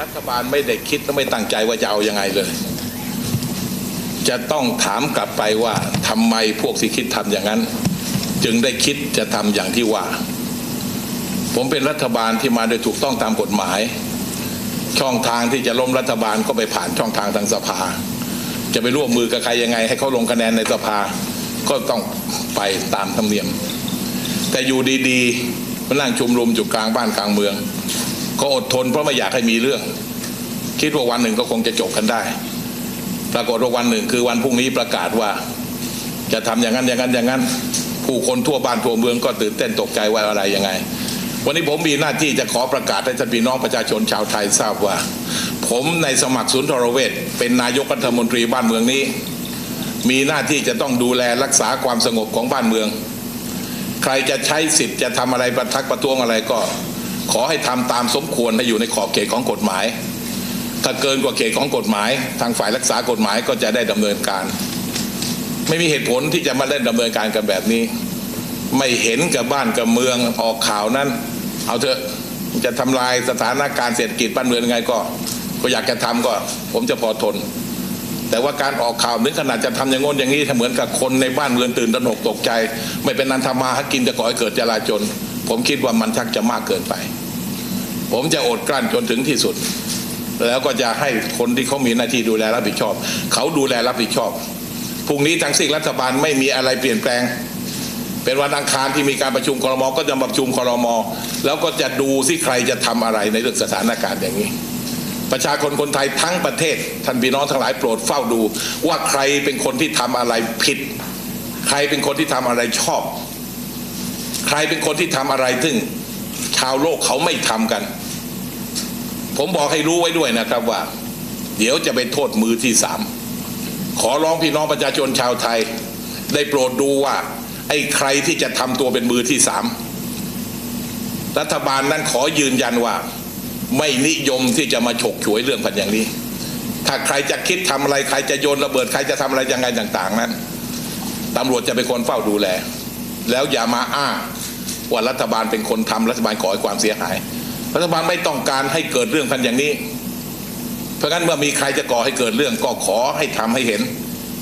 รัฐบาลไม่ได้คิดและไม่ตั้งใจว่าจะเอายังไงเลย จะต้องถามกลับไปว่าทำไมพวกที่คิดทำอย่างนั้น จึงได้คิดจะทำอย่างที่ว่า ผมเป็นรัฐบาลที่มาโดยถูกต้องตามกฎหมาย ช่องทางที่จะล้มรัฐบาลก็ไปผ่านช่องทางทางสภา จะไปร่วมมือกับใครยังไง ให้เขาลงคะแนนในสภา ก็ต้องไปตามธรรมเนียม แต่อยู่ดีๆมานั่งชุมนุมอยู่กลางบ้านกลางเมือง ก็อดทนเพราะไม่อยากให้มีเรื่อง คิดว่าวันหนึ่งก็คงจะจบกันได้ ปรากฏว่าวันหนึ่งคือวันพรุ่งนี้ประกาศว่า จะทำอย่างนั้นอย่างนั้นอย่างนั้น ผู้คนทั่วบ้านทั่วเมืองก็ตื่นเต้นตกใจว่าอะไรยังไง วันนี้ผมมีหน้าที่จะขอประกาศให้ท่านพี่น้องประชาชนชาวไทยทราบว่า ผมในสมัครศูนย์ทรเวชเป็นนายกรัฐมนตรีบ้านเมืองนี้ มีหน้าที่จะต้องดูแลรักษาความสงบของบ้านเมือง ใครจะใช้สิทธิ์จะทำอะไรประทักประท้วงอะไรก็ ขอให้ทำตามสมควรให้อยู่ในขอบเขตของกฎหมาย ถ้าเกินกว่าเขตของกฎหมาย ทางฝ่ายรักษากฎหมายก็จะได้ดำเนินการ ไม่มีเหตุผลที่จะมาเล่นดำเนินการกันแบบนี้ ไม่เห็นกับบ้านกับเมืองออกข่าวนั้น เอาเถอะจะทำลายสถานการณ์เศรษฐกิจบ้านเมืองยังไงก็ ก็อยากจะทำก็ ผมจะพอทน แต่ว่าการออกข่าวถึงขนาดจะทำอย่างงนอย่างนี้เหมือนกับคนในบ้านเรือนตื่นตระหนกตกใจ ไม่เป็นนันทำมาหากินจะก่อให้เกิดจลาจล ผมคิดว่ามันชักจะมากเกินไป ผมจะอดกลั้นจนถึงที่สุด แล้วก็จะให้คนที่เขามีหน้าที่ดูแลรับผิดชอบ เขาดูแลรับผิดชอบพรุ่งนี้ทางซีกรัฐบาลไม่มีอะไรเปลี่ยนแปลง เป็นวันอังคารที่มีการประชุมคอรมอก็จะประชุมคอรมอแล้วก็จะดูที่ใครจะทำอะไรในเรื่องสถานการณ์อย่างนี้ประชาชนคนไทยทั้งประเทศท่านพี่น้องทั้งหลายโปรดเฝ้าดู ว่าใครเป็นคนที่ทำอะไรผิด ใครเป็นคนที่ทำอะไรชอบ ใครเป็นคนที่ทำอะไรซึ่งชาวโลกเขาไม่ทำกัน ผมบอกให้รู้ไว้ด้วยนะครับว่า เดี๋ยวจะไปโทษมือที่สามขอร้องพี่น้องประชาชนชาวไทย ได้โปรดดูว่า ไอ้ใครที่จะทำตัวเป็นมือที่สามรัฐบาลนั้นขอยืนยันว่า ไม่นิยมที่จะมาฉกฉวยเรื่องพันอย่างนี้ ถ้าใครจะคิดทำอะไรใครจะโยนระเบิดใครจะทำอะไรยังไงต่าง ๆ นั้นตำรวจจะเป็นคนเฝ้าดูแล แล้วอย่ามาอ้าง ว่ารัฐบาลเป็นคนทำรัฐบาลก่อให้ความเสียหาย รัฐบาลไม่ต้องการให้เกิดเรื่องพันอย่างนี้ เพราะงั้นเมื่อมีใครจะก่อให้เกิดเรื่องก็ขอให้ทำให้เห็น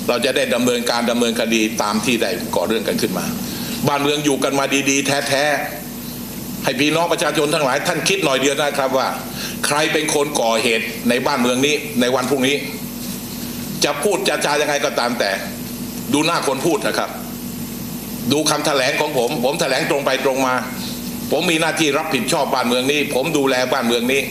เราจะได้ดำเนินการดำเนินคดีตามที่ได้ก่อเรื่องกันขึ้นมา บ้านเมืองอยู่กันมาดีๆ แท้ๆให้พี่น้องประชาชนทั้งหลาย ท่านคิดหน่อยเดียวนะครับว่า ใครเป็นคนก่อเหตุในบ้านเมืองนี้ในวันพรุ่งนี้ จะพูดจะจายังไงก็ตามแต่ ดูหน้าคนพูดนะครับ ดูคำแถลงของผม ผมแถลงตรงไปตรงมา ผมมีหน้าที่รับผิดชอบบ้านเมืองนี้ ผมดูแลบ้านเมืองนี้